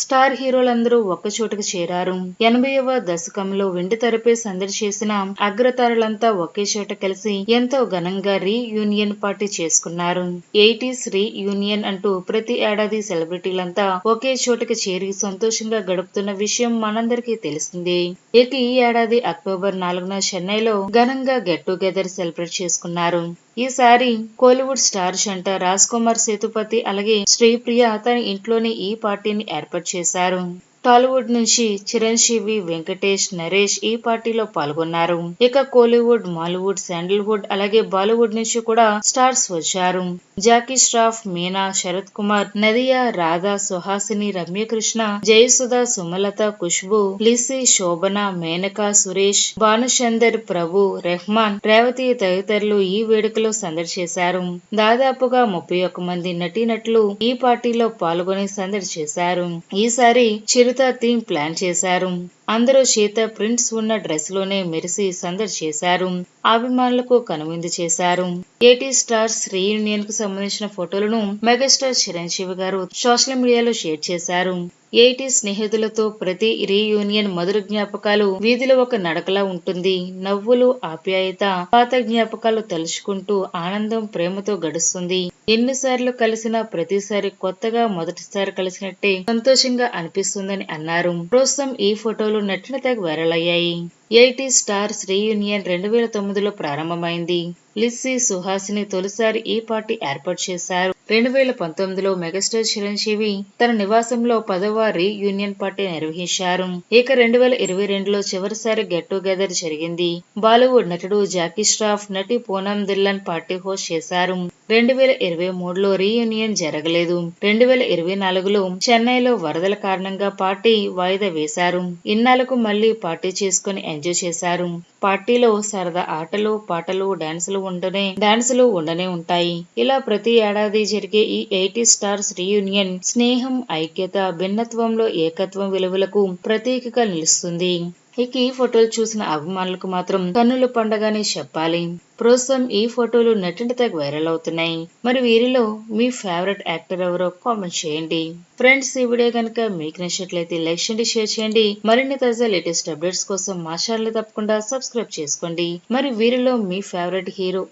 Star హీరోలందరూ ఒక్క చోటుకు చేరారు. ఎనభైవ దశకంలో వెండి తెరపై సందడి చేసిన అగ్రతారలంతా ఒకే చోట కలిసి ఎంతో ఘనంగా రీ యూనియన్ పార్టీ చేసుకున్నారు. ఎయిటీస్ రీ యూనియన్ అంటూ ప్రతి ఏడాది సెలబ్రిటీలంతా ఒకే చోటుకు చేరి సంతోషంగా గడుపుతున్న విషయం మనందరికీ తెలిసిందే. ఇక ఈ ఏడాది అక్టోబర్ నాలుగున చెన్నైలో ఘనంగా గెట్ టుగెదర్ సెలబ్రేట్ చేసుకున్నారు. ఈసారి కోలీవుడ్ స్టార్ షంట రాజ్ కుమార్ సేతుపతి అలాగే శ్రీప్రియ తన ఇంట్లోనే ఈ పార్టీని ఏర్పాటు చేశారు. టాలీవుడ్ నుంచి చిరంజీవి వెంకటేష్ నరేష్ ఈ పార్టీలో పాల్గొన్నారు. ఇక కోలీవుడ్ మాలీవుడ్ శాండల్వుడ్ అలాగే బాలీవుడ్ నుంచి కూడా స్టార్స్ వచ్చారు. జాకీ ష్రాఫ్ మీనా శరత్ కుమార్ నదియా రాధా సుహాసిని రమ్యకృష్ణ జయసుధ సుమలత ఖుష్బు లిసి శోభన మేనక సురేష్ భానుచందర్ ప్రభు రెహమాన్ రేవతి తదితరులు ఈ వేడుకలో సందడి చేశారు దాదాపుగా ముప్పై ఒక్క మంది నటీనటులు ఈ పార్టీలో పాల్గొని సందడి చేశారు ఈసారి చిరుత థీమ్ ప్లాన్ చేశారు. అందరూ సీత ప్రింట్స్ ఉన్న డ్రెస్లోనే మెరిసి సందడి చేశారు. అభిమానులకు కనువిందు చేశారు. ఏటీ స్టార్స్ రీయూనియన్కు సంబంధించిన ఫోటోలను మెగాస్టార్ చిరంజీవి గారు సోషల్ మీడియాలో షేర్ చేశారు. ఏటీ స్నేహితులతో ప్రతి రీయూనియన్ మధుర జ్ఞాపకాలు వీధిలో ఒక నడకలా ఉంటుంది. నవ్వులు ఆప్యాయత పాత జ్ఞాపకాలు తలుచుకుంటూ ఆనందం ప్రేమతో గడుస్తుంది. ఎన్నిసార్లు కలిసినా ప్రతిసారి కొత్తగా మొదటిసారి కలిసినట్టే సంతోషంగా అనిపిస్తుందని అన్నారు. ప్రస్తుతం ఈ ఫోటోలు నెట్టిన తెగ వైరల్ అయ్యాయి. ఎయిటీ స్టార్స్ రీయూనియన్ రెండు వేల తొమ్మిదిలో ప్రారంభమైంది. లిస్సీ సుహాసిని తొలిసారి ఈ పార్టీ ఏర్పాటు చేశారు. రెండు వేల పంతొమ్మిదిలో మెగాస్టార్ చిరంజీవి తన నివాసంలో పదవ రీయూనియన్ పార్టీ నిర్వహించారు. ఇక రెండు వేల ఇరవై రెండులో చివరిసారి గెట్ టుగెదర్ జరిగింది. బాలీవుడ్ నటుడు జాకీ ష్రాఫ్ నటి పూనం దిల్లన్ పార్టీ హోస్ట్ చేశారు. రెండు వేల ఇరవై మూడులో రీయూనియన్ జరగలేదు. రెండు వేల ఇరవై నాలుగులో చెన్నైలో వరదల కారణంగా పార్టీ వాయిదా వేశారు. ఇన్నాళ్ళకు మళ్ళీ పార్టీ చేసుకుని ఎంజాయ్ చేశారు. పార్టీలో సరదా ఆటలు పాటలు డాన్సులు ఉండనే డాన్సులు ఉండనే ఉంటాయి. ఇలా ప్రతి ఏడాది జరిగే ఈ ఎయిటీ స్టార్స్ రీయూనియన్ స్నేహం ఐక్యత భిన్నత్వంలో ఏకత్వం విలువలకు ప్రతీకగా నిలుస్తుంది. ఇక ఈ ఫోటోలు చూసిన అభిమానులకు మాత్రం కన్నుల పండగనే చెప్పాలి. ప్రస్తుతం ఈ ఫోటోలు నెట్టింటి తెగ వైరల్ అవుతున్నాయి. మరి వీరిలో మీ ఫేవరెట్ యాక్టర్ ఎవరో కామెంట్ చేయండి. ఫ్రెండ్స్ ఈ వీడియో కనుక మీకు నచ్చినట్లయితే లైక్ చేయండి షేర్ చేయండి. మరిన్ని తాజా లేటెస్ట్ అప్డేట్స్ కోసం మా ఛానల్ తప్పకుండా సబ్స్క్రైబ్ చేసుకోండి. మరి వీరిలో మీ ఫేవరెట్ హీరో